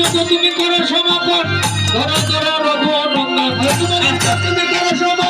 যত তুমি করো সমাপন। ধরা ধরা রঘু নন্দা তুমি করো সমাপন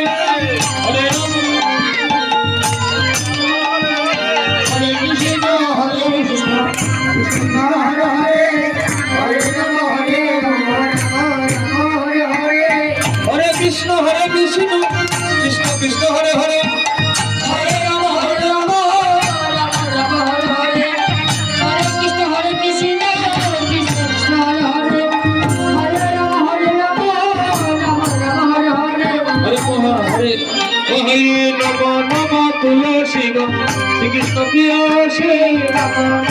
হরি নম নম তুলসী গো শ্রীকৃষ্ণ প্রিয় শ্রী নম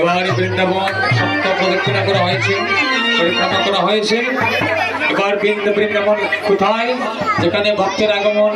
এবার বৃন্দাবন সপ্ত প্রদক্ষিণা করা হয়েছে পরিক্রমা করা হয়েছে। এবার বৃন্দাবন কোথায়? যেখানে ভক্তের আগমন